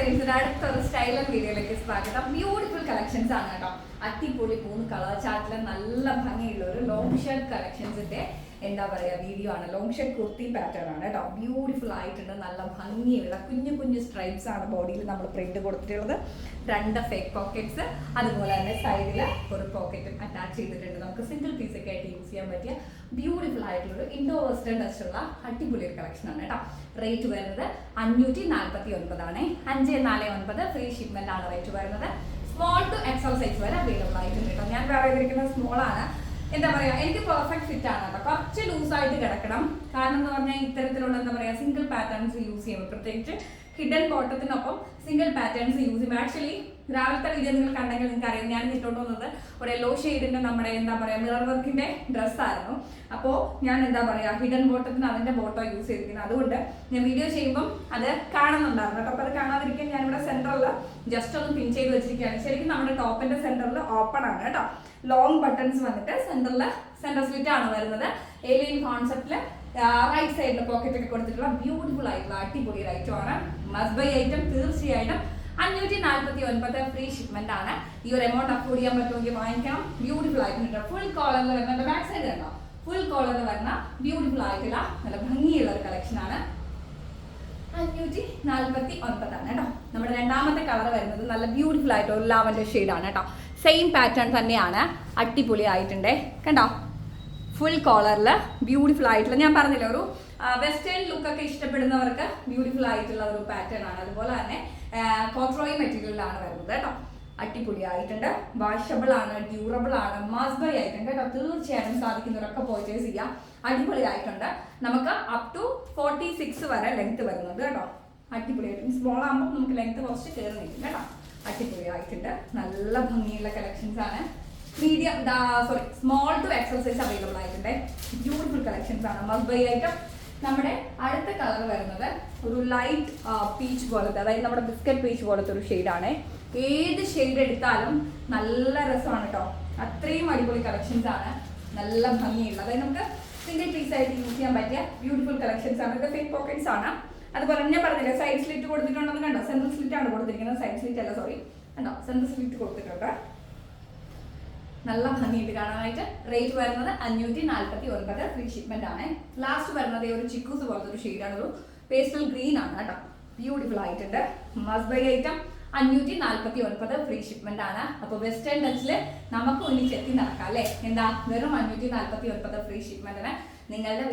സെയിൽസിന്റെ അടുത്തൊരു സ്റ്റൈലർ വീഡിയോയിലേക്ക് സ്വാഗതം. ബ്യൂട്ടിഫുൾ കളക്ഷൻസ് ആണ് കേട്ടോ. അടിപൊളി മൂന്ന് കളർ ചാർട്ടിലെ നല്ല ഭംഗിയുള്ള ഒരു ലോങ് ഷർട്ട് കളക്ഷൻസിന്റെ എന്താ പറയുക വീഡിയോ ആണ്. ലോങ് ഷർട്ട് കുർത്തി പാറ്റേൺ ആണ് കേട്ടോ. ബ്യൂട്ടിഫുൾ ആയിട്ടുണ്ട്. നല്ല ഭംഗിയുള്ള കുഞ്ഞു കുഞ്ഞു സ്ട്രൈപ്സ് ആണ് ബോഡിയിൽ നമ്മൾ പ്രിന്റ് കൊടുത്തിട്ടുള്ളത്. രണ്ട് ഫേക്ക് പോക്കറ്റ്സ് അതുപോലെ തന്നെ സൈഡിൽ ഒരു പോക്കറ്റും അറ്റാച്ച് ചെയ്തിട്ടുണ്ട്. നമുക്ക് സിംഗിൾ പീസ് ഒക്കെ ആയിട്ട് യൂസ് ചെയ്യാൻ പറ്റിയ ബ്യൂട്ടിഫുൾ ആയിട്ടുള്ള ഒരു ഇൻഡോ വെസ്റ്റേൺ ടച്ച് ഉള്ള അടിപൊളി ഒരു കളക്ഷൻ ആണ് കേട്ടോ. റേറ്റ് വരുന്നത് അഞ്ഞൂറ്റി നാൽപ്പത്തി ഒൻപതാണ്. അഞ്ച് നാല് ഒൻപത് ഫ്രീ ഷിപ്മെന്റ് ആണ് റേറ്റ് വരുന്നത്. Small to X L size വരെ അവൈലബിൾ ആയിട്ടുണ്ട് കേട്ടോ ഞാൻ പറയുന്നത് സ്മോൾ ആണ്. എന്താ പറയാ എനിക്ക് പെർഫെക്റ്റ് ഫിറ്റ് ആണ് കേട്ടോ കുറച്ച് ലൂസ് ആയിട്ട് കിടക്കണം. കാരണം എന്ന് പറഞ്ഞാൽ ഇത്തരത്തിലുള്ള എന്താ പറയാ സിംഗിൾ പാറ്റേൺസ് യൂസ് ചെയ്യുമ്പോൾ പ്രത്യേകിച്ച് ഹിഡൻ കോട്ടത്തിനൊപ്പം സിംഗിൾ പാറ്റേൺസ് യൂസ് ചെയ്യും. ആക്ച്വലി രാവിലത്തെ വീഡിയോ നിങ്ങൾ കണ്ടെങ്കിൽ നിങ്ങൾക്ക് അറിയാം ഞാൻ ഇട്ടോണ്ട് വന്നത് ഒരു യെല്ലോ ഷെയ്ഡിന്റെ നമ്മുടെ എന്താ പറയാ മിറർ വർക്കിന്റെ ഡ്രസ്സായിരുന്നു അപ്പോൾ ഞാൻ എന്താ പറയാ ഹിഡൻ ബോട്ടത്തിന് അതിന്റെ ബോട്ടോ യൂസ് ചെയ്തിരിക്കുന്നത്. അതുകൊണ്ട് ഞാൻ വീഡിയോ ചെയ്യുമ്പോൾ അത് കാണുന്നുണ്ടായിരുന്നു. കേട്ടോ അപ്പോൾ അത് കാണാതിരിക്കാൻ ഞാനിവിടെ സെന്ററിൽ ജസ്റ്റ് ഒന്ന് പിൻ ചെയ്ത് വെച്ചിരിക്കുകയാണ്. ശരിക്കും നമ്മുടെ ടോപ്പിന്റെ സെന്ററിൽ ഓപ്പൺ ആണ് കേട്ടോ. ലോങ് ബട്ടൺസ് വന്നിട്ട് സെന്ററിൽ സെന്റർ സ്ലിറ്റ് ആണ് വരുന്നത്. ഏലിയൻ കോൺസെപ്റ്റിൽ റൈറ്റ് സൈഡിൽ പോക്കറ്റ് ഒക്കെ കൊടുത്തിട്ടുള്ള ബ്യൂട്ടിഫുൾ ആയിട്ടുള്ള അടിപൊളി ഐറ്റം ആണ്. മസ്റ്റ് ബൈ ഐറ്റം തീർച്ചയായിട്ടും അഞ്ഞൂറ്റി നാൽപ്പത്തി ഒൻപത് ഫ്രീ ഷിപ്മെന്റ് ആണ്. ഈ ഒരു എമൗണ്ട് അഫോർഡ് ചെയ്യാൻ പറ്റുമെങ്കിൽ വാങ്ങിക്കണം. ബ്യൂട്ടിഫുൾ ആയിട്ടുണ്ട് ഫുൾ വരുന്ന ബാക്ക് സൈഡ് കണ്ടോ? ഫുൾ കോളർ വരുന്ന ബ്യൂട്ടിഫുൾ ആയിട്ടുള്ള നല്ല ഭംഗിയുള്ള ഒരു കളക്ഷൻ ആണ്. അഞ്ഞൂറ്റി നാൽപ്പത്തി ഒൻപതാണ് കേട്ടോ. നമ്മുടെ രണ്ടാമത്തെ കളർ വരുന്നത് നല്ല ബ്യൂട്ടിഫുൾ ആയിട്ട് ഒരു ലാവൻഡർ ആണ് കേട്ടോ. സെയിം പാറ്റേൺ തന്നെയാണ്. അടിപൊളി ആയിട്ടുണ്ട് കണ്ടോ ഫുൾ കോളറിൽ ബ്യൂട്ടിഫുൾ ആയിട്ടുള്ള ഞാൻ പറഞ്ഞില്ല ഒരു വെസ്റ്റേൺ ലുക്ക് ഒക്കെ ഇഷ്ടപ്പെടുന്നവർക്ക് ബ്യൂട്ടിഫുൾ ആയിട്ടുള്ള ഒരു പാറ്റേൺ ആണ്. അതുപോലെ തന്നെ കോട്രോയി മെറ്റീരിയലിലാണ് വരുന്നത് കേട്ടോ. അടിപൊളി ആയിട്ടുണ്ട് വാഷബിൾ ആണ് ഡ്യൂറബിൾ ആണ് മാസ് ബൈ ആയിട്ടുണ്ട് കേട്ടോ. തീർച്ചയായിട്ടും സാധിക്കുന്നവരൊക്കെ പർച്ചേസ് ചെയ്യാം. അടിപൊളി ആയിട്ടുണ്ട് നമുക്ക് അപ് ടു ഫോർട്ടി സിക്സ് വരെ ലെങ്ത് വരുന്നത് കേട്ടോ. അടിപൊളിയായിട്ട്. സ്മോൾ ആകുമ്പോൾ നമുക്ക് ലെങ്ത് കുറച്ച് കയറി നിൽക്കും കേട്ടോ. അടിപൊളി ആയിട്ടുണ്ട് നല്ല ഭംഗിയുള്ള കളക്ഷൻസ് ആണ്. Medium sorry small to X L size available ആയിട്ടുണ്ട്. ബ്യൂട്ടിഫുൾ കളക്ഷൻസ് ആണ്. മസ്ബൈ ആയിട്ട് നമ്മുടെ അടുത്ത കളർ വരുന്നത് ഒരു ലൈറ്റ് പീച്ച് പോലത്തെ അതായത് നമ്മുടെ ബിസ്ക്കറ്റ് പീച്ച് പോലത്തെ ഒരു ഷെയ്ഡാണ് ഏത് ഷെയ്ഡ് എടുത്താലും നല്ല രസമാണ് കേട്ടോ അത്രയും അടിപൊളി കളക്ഷൻസ് ആണ്. നല്ല ഭംഗിയുള്ള അതായത് നമുക്ക് സിംഗിൾ പീസ് ആയിട്ട് യൂസ് ചെയ്യാൻ പറ്റിയ ബ്യൂട്ടിഫുൾ കളക്ഷൻസ് ആണ്. ഇതൊക്കെ ഫേക്ക് പോക്കറ്റ്സ് ആണ്. അതുപോലെ ഞാൻ പറഞ്ഞില്ല സൈഡ് സ്ലിറ്റ് കൊടുത്തിട്ടുണ്ടെന്ന് കണ്ടോ? സെൻട്രൽ സ്ലിറ്റ് ആണ് കൊടുത്തിരിക്കുന്നത്. സൈഡ് സ്ലിറ്റ് അല്ല സോറി കണ്ടോ? സെൻട്രൽ സ്ലിറ്റ് കൊടുത്തിട്ടുണ്ട്. നല്ല ഭംഗിയുണ്ട് കാണാനായിട്ട്. റേറ്റ് വരുന്നത് അഞ്ഞൂറ്റി നാൽപ്പത്തി ഒൻപത് ഫ്രീ ഷിപ്മെന്റ് ആണ്. ലാസ്റ്റ് വരുന്നത് ഒരു ചിക്കൂസ് പോലത്തെ ഒരു ഷെയ്ഡാണ് ഒരു പേസ്റ്റൽ ഗ്രീൻ ആണ് കേട്ടോ. ബ്യൂട്ടിഫുൾ ആയിട്ടുണ്ട്. മസ്റ്റ് ബൈ ഐറ്റം അഞ്ഞൂറ്റി നാൽപ്പത്തി ഒൻപത് ഫ്രീ ഷിപ്മെന്റ് ആണ് അപ്പോൾ വെസ്റ്റേൺ ടച്ചിൽ നമുക്ക് ഒന്നിച്ച് എത്തി നടക്കാം അല്ലേ? എന്താ? വെറും അഞ്ഞൂറ്റി നാൽപ്പത്തി ഒൻപത് ഫ്രീ ഷിപ്മെന്റിന് നിങ്ങളുടെ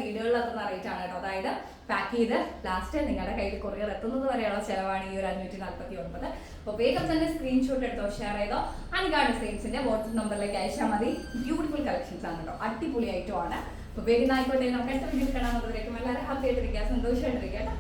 റേറ്റ് ആണ് കേട്ടോ. അതായത് പാക്ക് ചെയ്ത് ലാസ്റ്റ് നിങ്ങളുടെ കയ്യിൽ കൊറിയർ എത്തുന്നത് വരെയുള്ള ചിലവാണ് ഈ ഒരു അഞ്ഞൂറ്റി നാൽപ്പത്തി ഒൻപത് അപ്പോൾ വേഗം തന്നെ സ്ക്രീൻഷോട്ട് എടുത്തോ ഷെയർ ചെയ്തോ. അനികാ ഡിസൈൻസിന്റെ വാട്സ്ആപ്പ് നമ്പറിലേക്ക് അയച്ചാൽ മതി. ബ്യൂട്ടിഫുൾ കളക്ഷൻസ് ആണ് കേട്ടോ. അടിപൊളി ഐറ്റം ആണ്. അപ്പോൾ വേഗം ആയിക്കോട്ടെ നമുക്ക് അടുത്ത വീഡിയോ കാണാൻ എല്ലാവരും ഹാപ്പി ആയിട്ടിരിക്കുക സന്തോഷമായിട്ടിരിക്കുക കേട്ടോ.